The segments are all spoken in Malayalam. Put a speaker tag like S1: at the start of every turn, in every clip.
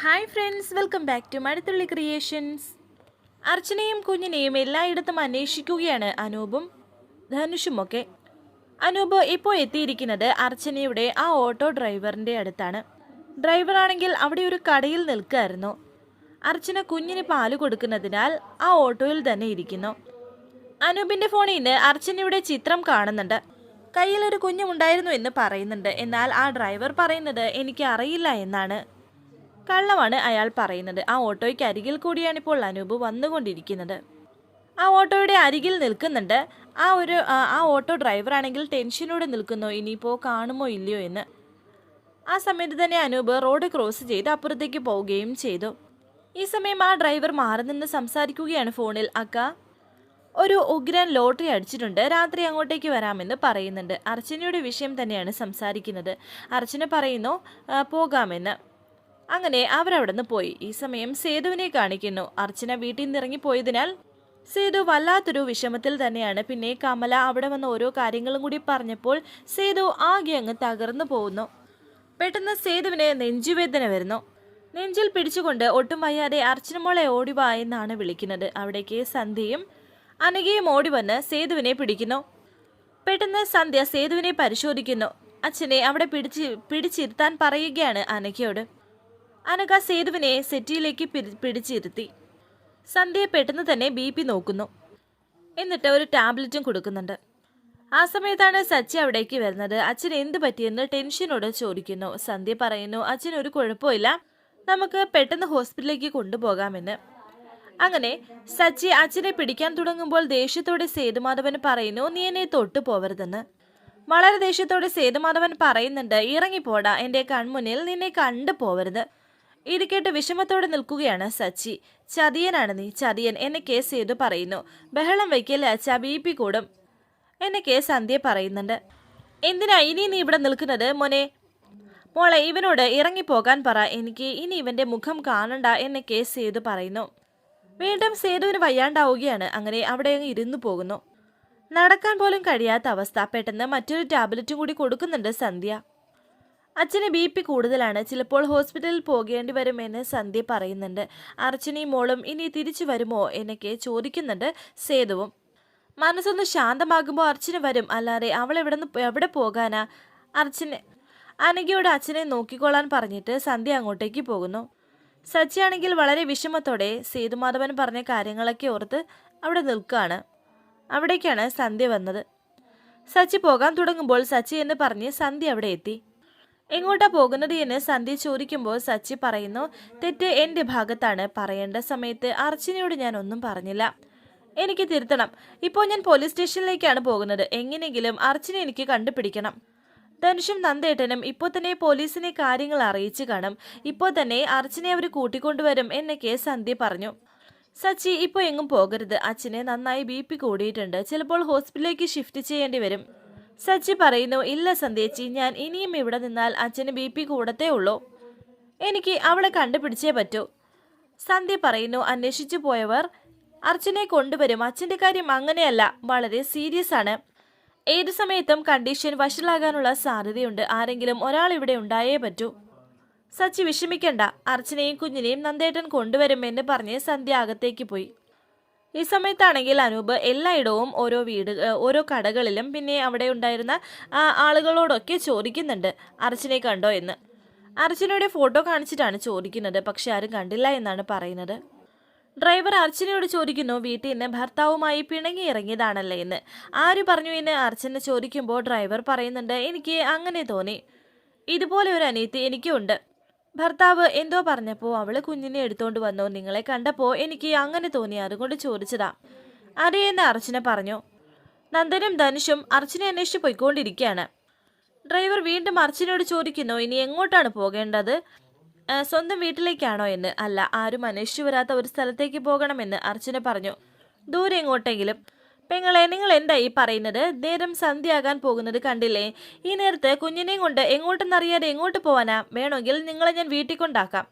S1: Hi friends welcome back to Mazhathulli creations അർച്ചനയും കുഞ്ഞിനെയും എല്ലായിടത്തും അന്വേഷിക്കുകയാണ് അനൂപും ധനുഷുമൊക്കെ അനൂപ് ഇപ്പോൾ എത്തിയിരിക്കുന്നത് അർച്ചനയുടെ ആ ഓട്ടോ ഡ്രൈവറിന്റെ അടുത്താണ്. ഡ്രൈവറാണെങ്കിൽ അവിടെ ഒരു കടയിൽ നിൽക്കുകയായിരുന്നു അർച്ചന കുഞ്ഞിന് പാൽ കൊടുക്കുന്നതിനാൽ ആ ഓട്ടോയിൽ തന്നെ ഇരിക്കുന്നു. അനൂപിന്റെ ഫോണിൽ നിന്ന് അർച്ചനയുടെ ചിത്രം കാണുന്നുണ്ട്. കയ്യിലൊരു ഒരു കുഞ്ഞുമുണ്ടായിരുന്നു എന്ന് പറയുന്നുണ്ട്. എന്നാൽ ആ ഡ്രൈവർ പറയുന്നത് എനിക്ക് അറിയില്ല എന്നാണ്. കള്ളമാണ് അയാൾ പറയുന്നത്. ആ ഓട്ടോയ്ക്ക് അരികിൽ കൂടിയാണ് ഇപ്പോൾ അനൂപ് വന്നുകൊണ്ടിരിക്കുന്നത്. ആ ഓട്ടോയുടെ അരികിൽ നിൽക്കുന്നുണ്ട്. ആ ഒരു ആ ഓട്ടോ ഡ്രൈവറാണെങ്കിൽ ടെൻഷനോടെ നിൽക്കുന്നു. ഇനിയിപ്പോൾ കാണുമോ ഇല്ലയോ എന്ന്. ആ സമയത്ത് തന്നെ അനൂപ് റോഡ് ക്രോസ് ചെയ്ത് അപ്പുറത്തേക്ക് പോവുകയും ചെയ്തു. ഈ സമയം ആ ഡ്രൈവർ മാറി നിന്ന് സംസാരിക്കുകയാണ് ഫോണിൽ. അക്ക ഒരു ഉഗ്രൻ ലോട്ടറി അടിച്ചിട്ടുണ്ട്. രാത്രി അങ്ങോട്ടേക്ക് വരാമെന്ന് പറയുന്നുണ്ട്. അർച്ചനയുടെ വിഷയം തന്നെയാണ് സംസാരിക്കുന്നത്. അർച്ചന പറയുന്നു പോകാമെന്ന്. അങ്ങനെ അവരവിടുന്ന് പോയി. ഈ സമയം സേതുവിനെ കാണിക്കുന്നു. അർച്ചന വീട്ടിൽ നിന്ന് ഇറങ്ങിപ്പോയതിനാൽ സേതു വല്ലാത്തൊരു വിഷമത്തിൽ തന്നെയാണ്. പിന്നെ കമല അവിടെ വന്ന ഓരോ കാര്യങ്ങളും കൂടി പറഞ്ഞപ്പോൾ സേതു ആകെ അങ്ങ് തകർന്നു പോകുന്നു. പെട്ടെന്ന് സേതുവിന് നെഞ്ചുവേദന വരുന്നു. നെഞ്ചിൽ പിടിച്ചുകൊണ്ട് ഒട്ടും വയ്യാതെ അർച്ചനമോളെ ഓടിവാ എന്നാണ് വിളിക്കുന്നത്. അവിടേക്ക് സന്ധ്യയും അനഘയും ഓടി വന്ന് സേതുവിനെ പിടിക്കുന്നു. പെട്ടെന്ന് സന്ധ്യ സേതുവിനെ പരിശോധിക്കുന്നു. അച്ഛനെ അവിടെ പിടിച്ച് പിടിച്ചിരുത്താൻ പറയുകയാണ് അനഘയോട്. അനഘ സേതുവിനെ സെറ്റിയിലേക്ക് പിടി- പിടിച്ചിരുത്തി. സന്ധ്യയെ പെട്ടെന്ന് തന്നെ ബി പി നോക്കുന്നു. എന്നിട്ട് ഒരു ടാബ്ലറ്റും കൊടുക്കുന്നുണ്ട്. ആ സമയത്താണ് സച്ചി അവിടേക്ക് വരുന്നത്. അച്ഛൻ എന്ത് പറ്റിയെന്ന് ടെൻഷനോട് ചോദിക്കുന്നു. സന്ധ്യ പറയുന്നു അച്ഛൻ ഒരു കുഴപ്പമില്ല. നമുക്ക് പെട്ടെന്ന് ഹോസ്പിറ്റലിലേക്ക് കൊണ്ടുപോകാമെന്ന്. അങ്ങനെ സച്ചി അച്ഛനെ പിടിക്കാൻ തുടങ്ങുമ്പോൾ ദേഷ്യത്തോടെ സേതുമാധവൻ പറയുന്നു നീ എന്നെ തൊട്ടു പോവരുതെന്ന്. വളരെ ദേഷ്യത്തോടെ സേതുമാധവൻ പറയുന്നുണ്ട് ഇറങ്ങിപ്പോടാ. എന്റെ കൺമുന്നിൽ നിന്നെ കണ്ടു പോവരുത്. ഇത് കേട്ട് വിഷമത്തോടെ നിൽക്കുകയാണ് സച്ചി. ചതിയനാണ് നീ. ചതിയൻ എന്നെ കേസ് ചെയ്തു പറയുന്നു. ബഹളം വയ്ക്കല്ല അച്ഛ ബി പി കൂടും. എന്നെ കേസ് സന്ധ്യ പറയുന്നുണ്ട്. എന്തിനാ ഇനി നീ ഇവിടെ നിൽക്കുന്നത് മോനെ? മോളെ ഇവനോട് ഇറങ്ങിപ്പോകാൻ പറ. എനിക്ക് ഇനി ഇവന്റെ മുഖം കാണണ്ട. എന്നെ കേസ് ചെയ്തു പറയുന്നു. വീണ്ടും സേതുവിന് വയ്യാണ്ടാവുകയാണ്. അങ്ങനെ അവിടെ അങ്ങ് ഇരുന്നു പോകുന്നു. നടക്കാൻ പോലും കഴിയാത്ത അവസ്ഥ. പെട്ടെന്ന് മറ്റൊരു ടാബ്ലറ്റും കൂടി കൊടുക്കുന്നുണ്ട് സന്ധ്യ. അച്ഛന് ബി പി കൂടുതലാണ്. ചിലപ്പോൾ ഹോസ്പിറ്റലിൽ പോകേണ്ടി വരുമെന്ന് സന്ധ്യ പറയുന്നുണ്ട്. അർച്ചനയും മോളും ഇനി തിരിച്ചു വരുമോ എന്നൊക്കെ ചോദിക്കുന്നുണ്ട് സേതുവും. മനസ്സൊന്ന് ശാന്തമാകുമ്പോൾ അർച്ചന വരും. അല്ലാതെ അവൾ എവിടെ നിന്ന് എവിടെ പോകാനാ? അർച്ചന അനഘയോട് അച്ഛനെ നോക്കിക്കൊള്ളാൻ പറഞ്ഞിട്ട് സന്ധ്യ അങ്ങോട്ടേക്ക് പോകുന്നു. സച്ചിയാണെങ്കിൽ വളരെ വിഷമത്തോടെ സേതുമാധവൻ പറഞ്ഞ കാര്യങ്ങളൊക്കെ ഓർത്ത് അവിടെ നിൽക്കുകയാണ് അവിടേക്കാണ് സന്ധ്യ വന്നത്. സച്ചി പോകാൻ തുടങ്ങുമ്പോൾ സച്ചി എന്ന് പറഞ്ഞ് സന്ധ്യ അവിടെ എത്തി. എങ്ങോട്ടാ പോകുന്നത് എന്ന് സന്ധ്യ ചോദിക്കുമ്പോൾ സച്ചി പറയുന്നു തെറ്റ് എന്റെ ഭാഗത്താണ്. പറയേണ്ട സമയത്ത് അർച്ചനയോട് ഞാൻ ഒന്നും പറഞ്ഞില്ല. എനിക്ക് തിരുത്തണം. ഇപ്പോൾ ഞാൻ പോലീസ് സ്റ്റേഷനിലേക്കാണ് പോകുന്നത്. എങ്ങനെയെങ്കിലും അർച്ചന എനിക്ക് കണ്ടുപിടിക്കണം. ധനുഷും നന്ദേട്ടനും ഇപ്പോൾ തന്നെ പോലീസിനെ കാര്യങ്ങൾ അറിയിച്ചു കാണും. ഇപ്പോൾ തന്നെ അർച്ചനെ അവർ കൂട്ടിക്കൊണ്ടുവരും എന്നൊക്കെ സന്ധ്യ പറഞ്ഞു. സച്ചി ഇപ്പോൾ എങ്ങും പോകരുത്. അച്ഛനെ നന്നായി ബി പി കൂടിയിട്ടുണ്ട്. ചിലപ്പോൾ ഹോസ്പിറ്റലിലേക്ക് ഷിഫ്റ്റ് ചെയ്യേണ്ടി വരും. സച്ചി പറയുന്നു ഇല്ല സന്ധ്യച്ചി ഞാൻ ഇനിയും ഇവിടെ നിന്നാൽ അച്ഛന് ബി പി കൂടത്തേ ഉള്ളൂ. എനിക്ക് അവളെ കണ്ടുപിടിച്ചേ പറ്റൂ. സന്ധ്യ പറയുന്നു അന്വേഷിച്ചു പോയവർ അർച്ചനെ കൊണ്ടുവരും. അച്ഛന്റെ കാര്യം അങ്ങനെയല്ല വളരെ സീരിയസ് ആണ്. ഏത് സമയത്തും കണ്ടീഷൻ വഷളാകാനുള്ള സാധ്യതയുണ്ട്. ആരെങ്കിലും ഒരാൾ ഇവിടെ ഉണ്ടായേ പറ്റൂ. സച്ചി വിഷമിക്കണ്ട അർച്ചനെയും കുഞ്ഞിനെയും നന്ദേട്ടൻ കൊണ്ടുവരുമെന്ന് പറഞ്ഞ് സന്ധ്യ അകത്തേക്ക് പോയി. ഈ സമയത്താണെങ്കിൽ അനൂപ് എല്ലായിടവും ഓരോ വീട് ഓരോ കടകളിലും പിന്നെ അവിടെ ഉണ്ടായിരുന്ന ആളുകളോടൊക്കെ ചോദിക്കുന്നുണ്ട്. അർച്ചനെ കണ്ടോ എന്ന്. അർച്ചനയുടെ ഫോട്ടോ കാണിച്ചിട്ടാണ് ചോദിക്കുന്നത്. പക്ഷെ ആരും കണ്ടില്ല എന്നാണ് പറയുന്നത്. ഡ്രൈവർ അർച്ചനയോട് ചോദിക്കുന്നു വീട്ടിൽ നിന്ന് ഭർത്താവുമായി പിണങ്ങി ഇറങ്ങിയതാണല്ലേ എന്ന്. ആര് പറഞ്ഞു എന്ന് അർച്ചന ചോദിക്കുമ്പോൾ ഡ്രൈവർ പറയുന്നുണ്ട് എനിക്ക് അങ്ങനെ തോന്നി. ഇതുപോലെ ഒരു അനിയത്തി എനിക്കുണ്ട്. ഭർത്താവ് എന്തോ പറഞ്ഞപ്പോൾ അവൾ കുഞ്ഞിനെ എടുത്തോണ്ട് വന്നു നിങ്ങളെ കണ്ടപ്പോൾ എനിക്ക് അങ്ങനെ തോന്നി. അതുകൊണ്ട് ചോദിച്ചതാ. അറിയെന്ന് അർച്ചന പറഞ്ഞു. നന്ദനും ധനുഷും അർച്ചനെ അന്വേഷിച്ച് പോയിക്കൊണ്ടിരിക്കുകയാണ്. ഡ്രൈവർ വീണ്ടും അർച്ചനയോട് ചോദിക്കുന്നു ഇനി എങ്ങോട്ടാണ് പോകേണ്ടത്? സ്വന്തം വീട്ടിലേക്കാണോ എന്ന്. അല്ല ആരും അന്വേഷിച്ചു വരാത്ത ഒരു സ്ഥലത്തേക്ക് പോകണമെന്ന് അർച്ചന പറഞ്ഞു. ദൂരെ എങ്ങോട്ടെങ്കിലും പെങ്ങളെ നിങ്ങൾ എന്താ ഈ പറയുന്നത്? നേരം സന്ധ്യയാകാൻ പോകുന്നത് കണ്ടില്ലേ? ഈ നേരത്ത് കുഞ്ഞിനെയും കൊണ്ട് എങ്ങോട്ടെന്നറിയാതെ എങ്ങോട്ട് പോവാനാ? വേണമെങ്കിൽ നിങ്ങളെ ഞാൻ വീട്ടിൽ കൊണ്ടാക്കാം.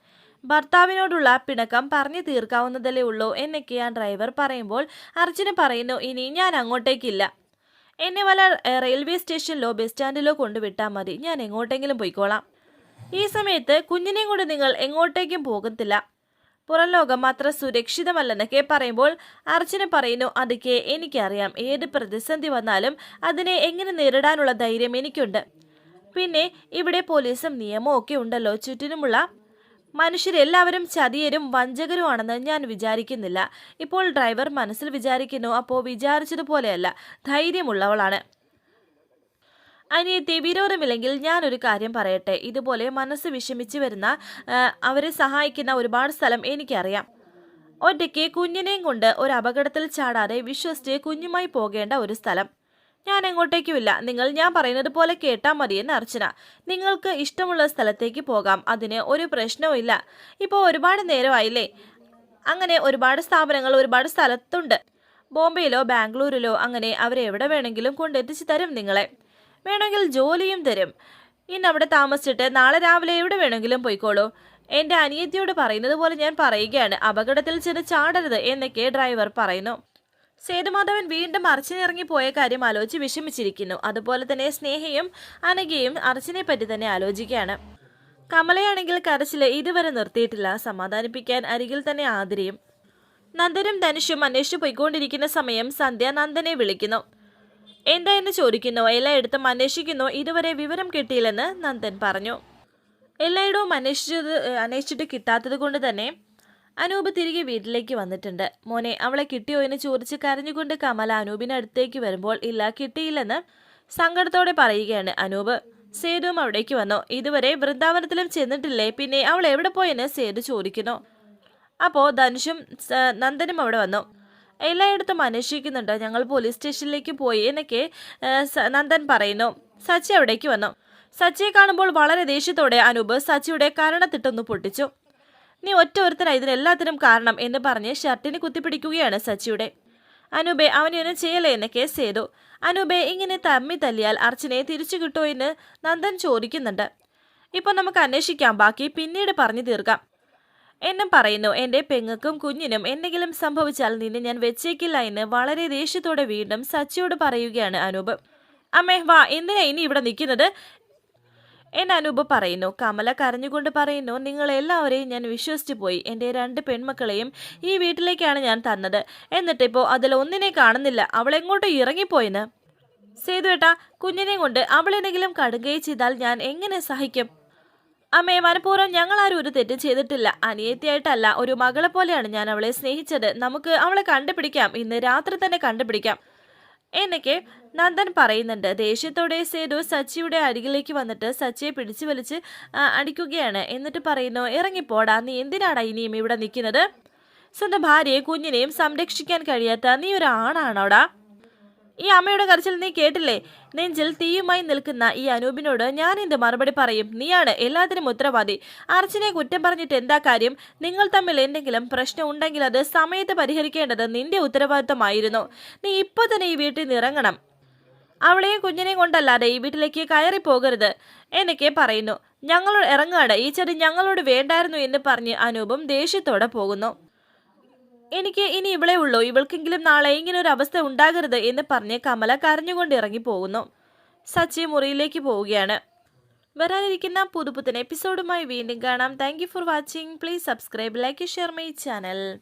S1: ഭർത്താവിനോടുള്ള പിണക്കം പറഞ്ഞു തീർക്കാവുന്നതല്ലേ ഉള്ളൂ എന്നൊക്കെ ആ ഡ്രൈവർ പറയുമ്പോൾ അർജുന പറയുന്നു ഇനി ഞാൻ അങ്ങോട്ടേക്കില്ല. എന്നെ വല്ല റെയിൽവേ സ്റ്റേഷനിലോ ബസ് സ്റ്റാൻഡിലോ കൊണ്ടുവിട്ടാൽ മതി. ഞാൻ എങ്ങോട്ടെങ്കിലും പോയിക്കോളാം. ഈ സമയത്ത് കുഞ്ഞിനെയും കൊണ്ട് നിങ്ങൾ എങ്ങോട്ടേക്കും പോകത്തില്ല. പുറം ലോകം അത്ര സുരക്ഷിതമല്ലെന്നൊക്കെ പറയുമ്പോൾ അർച്ചന പറയുന്നു അതൊക്കെ എനിക്കറിയാം. ഏത് പ്രതിസന്ധി വന്നാലും അതിനെ എങ്ങനെ നേരിടാനുള്ള ധൈര്യം എനിക്കുണ്ട്. പിന്നെ ഇവിടെ പോലീസും നിയമവും ഒക്കെ ഉണ്ടല്ലോ. ചുറ്റിനുമുള്ള മനുഷ്യരെല്ലാവരും ചതിയരും വഞ്ചകരുമാണെന്ന് ഞാൻ വിചാരിക്കുന്നില്ല. ഇപ്പോൾ ഡ്രൈവർ മനസ്സിൽ വിചാരിക്കുന്നു അപ്പോൾ വിചാരിച്ചതുപോലെയല്ല. ധൈര്യമുള്ളവളാണ്. അനിയത്തി വിരോധമില്ലെങ്കിൽ ഞാനൊരു കാര്യം പറയട്ടെ. ഇതുപോലെ മനസ്സ് വിഷമിച്ച് വരുന്ന അവരെ സഹായിക്കുന്ന ഒരുപാട് സ്ഥലം എനിക്കറിയാം. ഒറ്റയ്ക്ക് കുഞ്ഞിനെയും കൊണ്ട് ഒരു അപകടത്തിൽ ചാടാതെ വിശ്വസിച്ച് കുഞ്ഞുമായി പോകേണ്ട ഒരു സ്ഥലം. ഞാൻ എങ്ങോട്ടേക്കുമില്ല നിങ്ങൾ ഞാൻ പറയുന്നത് പോലെ കേട്ടാൽ മതിയെന്ന് അർച്ചന. നിങ്ങൾക്ക് ഇഷ്ടമുള്ള സ്ഥലത്തേക്ക് പോകാം. അതിന് ഒരു പ്രശ്നവും ഇല്ല. ഇപ്പോൾ ഒരുപാട് നേരമായില്ലേ? അങ്ങനെ ഒരുപാട് സ്ഥാപനങ്ങൾ ഒരുപാട് സ്ഥലത്തുണ്ട്. ബോംബെയിലോ ബാംഗ്ലൂരിലോ അങ്ങനെ അവരെ എവിടെ വേണമെങ്കിലും കൊണ്ടെത്തിച്ച് തരും നിങ്ങളെ. വേണമെങ്കിൽ ജോലിയും തരും. ഇന്ന് അവിടെ താമസിച്ചിട്ട് നാളെ രാവിലെ എവിടെ വേണമെങ്കിലും പോയിക്കോളൂ. എന്റെ അനിയത്തിയോട് പറയുന്നത് പോലെ ഞാൻ പറയുകയാണ്. അപകടത്തിൽ ചെന്ന് ചാടരുത് എന്നൊക്കെ ഡ്രൈവർ പറയുന്നു. സേതുമാധവൻ വീണ്ടും അർച്ചനിറങ്ങിപ്പോയ പോയ കാര്യം ആലോചിച്ച് വിഷമിച്ചിരിക്കുന്നു. അതുപോലെ തന്നെ സ്നേഹയും അനഘയും അർച്ചനെ പറ്റി തന്നെ ആലോചിക്കുകയാണ്. കമലയാണെങ്കിൽ കരച്ചിൽ ഇതുവരെ നിർത്തിയിട്ടില്ല. സമാധാനിപ്പിക്കാൻ അരികിൽ തന്നെ ആദരയും നന്ദനും ധനുഷും അന്വേഷിച്ചു പോയിക്കൊണ്ടിരിക്കുന്ന സമയം സന്ധ്യ നന്ദനെ വിളിക്കുന്നു. എന്താ എന്ന് ചോദിക്കുന്നു എല്ലായിടത്തും അന്വേഷിക്കുന്നു ഇതുവരെ വിവരം കിട്ടിയില്ലെന്ന് നന്ദൻ പറഞ്ഞു. എല്ലായിടവും അന്വേഷിച്ചത് അന്വേഷിച്ചിട്ട് കിട്ടാത്തത് കൊണ്ട് തന്നെ അനൂപ് തിരികെ വീട്ടിലേക്ക് വന്നിട്ടുണ്ട്. മോനെ അവളെ കിട്ടിയോ എന്ന് ചോദിച്ച് കരഞ്ഞുകൊണ്ട് കമല അനൂപിന് അടുത്തേക്ക് വരുമ്പോൾ ഇല്ല കിട്ടിയില്ലെന്ന് സങ്കടത്തോടെ പറയുകയാണ് അനൂപ്. സേതുവും അവിടേക്ക് വന്നു. ഇതുവരെ വൃന്ദാവനത്തിലും ചെന്നിട്ടില്ലേ? പിന്നെ അവൾ എവിടെ പോയെന്ന് സേതു ചോദിക്കുന്നു. അപ്പോൾ ധനുഷും നന്ദനും അവിടെ വന്നു. എല്ലായിടത്തും അന്വേഷിക്കുന്നുണ്ട്. ഞങ്ങൾ പോലീസ് സ്റ്റേഷനിലേക്ക് പോയി എന്നൊക്കെ നന്ദൻ പറയുന്നു. സച്ചി അവിടേക്ക് വന്നു. സച്ചിയെ കാണുമ്പോൾ വളരെ ദേഷ്യത്തോടെ അനൂപ് സച്ചിയുടെ കരണത്തിട്ടൊന്ന് പൊട്ടിച്ചു. നീ ഒറ്റ ഒരുത്തനായി ഇതിനെല്ലാത്തിനും കാരണം എന്ന് പറഞ്ഞ് ഷർട്ടിന് കുത്തിപ്പിടിക്കുകയാണ് സച്ചിയുടെ. അനൂപെ അവനെയൊന്നും ചെയ്യലേ എന്നൊക്കെ സേതു അനൂപെ ഇങ്ങനെ തമ്മി തല്ലിയാൽ അർച്ചനയെ തിരിച്ചു കിട്ടുമോ എന്ന് നന്ദൻ ചോദിക്കുന്നുണ്ട്. ഇപ്പൊ നമുക്ക് അന്വേഷിക്കാം. ബാക്കി പിന്നീട് പറഞ്ഞു തീർക്കാം. എന്നും പറയുന്നു എന്റെ പെങ്ങൾക്കും കുഞ്ഞിനും എന്തെങ്കിലും സംഭവിച്ചാൽ നിന്നെ ഞാൻ വെച്ചേക്കില്ല എന്ന് വളരെ ദേഷ്യത്തോടെ വീണ്ടും സച്ചിയോട് പറയുകയാണ് അനൂപ്. അമ്മേ വാ എന്തിനാ ഇനി ഇവിടെ നിൽക്കുന്നത്? എന്ന് അനൂപ് പറയുന്നു. കമല കരഞ്ഞുകൊണ്ട് പറയുന്നു നിങ്ങൾ എല്ലാവരെയും ഞാൻ വിശ്വസിച്ചു പോയി. എന്റെ രണ്ട് പെൺമക്കളെയും ഈ വീട്ടിലേക്കാണ് ഞാൻ തന്നത്. എന്നിട്ടിപ്പോൾ അതിൽ ഒന്നിനെ കാണുന്നില്ല. അവൾ ഇറങ്ങിപ്പോയെന്ന്? സേതു സേതുവേട്ടാ കുഞ്ഞിനെ കൊണ്ട് അവളെന്തെങ്കിലും കടുകയും ചെയ്താൽ ഞാൻ എങ്ങനെ സഹിക്കും? അമ്മേ മനഃപൂർവം ഞങ്ങൾ ആരും ഒരു തെറ്റും ചെയ്തിട്ടില്ല. അനിയത്തിയായിട്ടല്ല ഒരു മകളെ പോലെയാണ് ഞാൻ അവളെ സ്നേഹിച്ചത്. നമുക്ക് അവളെ കണ്ടുപിടിക്കാം. ഇന്ന് രാത്രി തന്നെ കണ്ടുപിടിക്കാം. എന്നൊക്കെ നന്ദൻ പറയുന്നുണ്ട്. ദേഷ്യത്തോടെ സേതു സച്ചിയുടെ അരികിലേക്ക് വന്നിട്ട് സച്ചിയെ പിടിച്ചു വലിച്ച് അടിക്കുകയാണ്. എന്നിട്ട് പറയുന്നു ഇറങ്ങിപ്പോടാ. നീ എന്തിനാടാ ഇനിയും ഇവിടെ നിൽക്കുന്നത്? സ്വന്തം ഭാര്യയെ കുഞ്ഞിനെയും സംരക്ഷിക്കാൻ കഴിയാത്ത നീ ഒരു ആണാണോടാ? ഈ അമ്മയുടെ കരച്ചിൽ നീ കേട്ടില്ലേ? നെഞ്ചിൽ തീയുമായി നിൽക്കുന്ന ഈ അനൂപിനോട് ഞാൻ എന്ത് മറുപടി പറയും? നീയാണ് എല്ലാത്തിനും ഉത്തരവാദി. അർച്ചനെ കുറ്റം പറഞ്ഞിട്ട് എന്താ കാര്യം? നിങ്ങൾ തമ്മിൽ എന്തെങ്കിലും പ്രശ്നം ഉണ്ടെങ്കിൽ അത് സമയത്ത് പരിഹരിക്കേണ്ടത് നിന്റെ ഉത്തരവാദിത്തമായിരുന്നു നീ ഇപ്പൊ തന്നെ ഈ വീട്ടിൽ നിന്ന് ഇറങ്ങണം. അവളെയും കുഞ്ഞിനെയും കൊണ്ടല്ലാതെ ഈ വീട്ടിലേക്ക് കയറി പോകരുത്. എന്നൊക്കെ പറയുന്നു. ഞങ്ങളോട് ഇറങ്ങാട് ഈ ചെടി ഞങ്ങളോട് വേണ്ടായിരുന്നു എന്ന് പറഞ്ഞ് അനൂപും ദേഷ്യത്തോടെ പോകുന്നു. എനിക്ക് ഇനി ഇവളെ ഉള്ളൂ. ഇവൾക്കെങ്കിലും നാളെ ഇങ്ങനെ ഒരു അവസ്ഥ ഉണ്ടാകരുത് എന്ന് പറഞ്ഞ് കമല കരഞ്ഞുകൊണ്ട് ഇറങ്ങി പോകുന്നു. സച്ചി മുറിയിലേക്ക് പോവുകയാണ്. വരാനിരിക്കുന്ന പുതുപുത്തൻ എപ്പിസോഡുമായി വീണ്ടും കാണാം. Thank for watching please subscribe like share my channel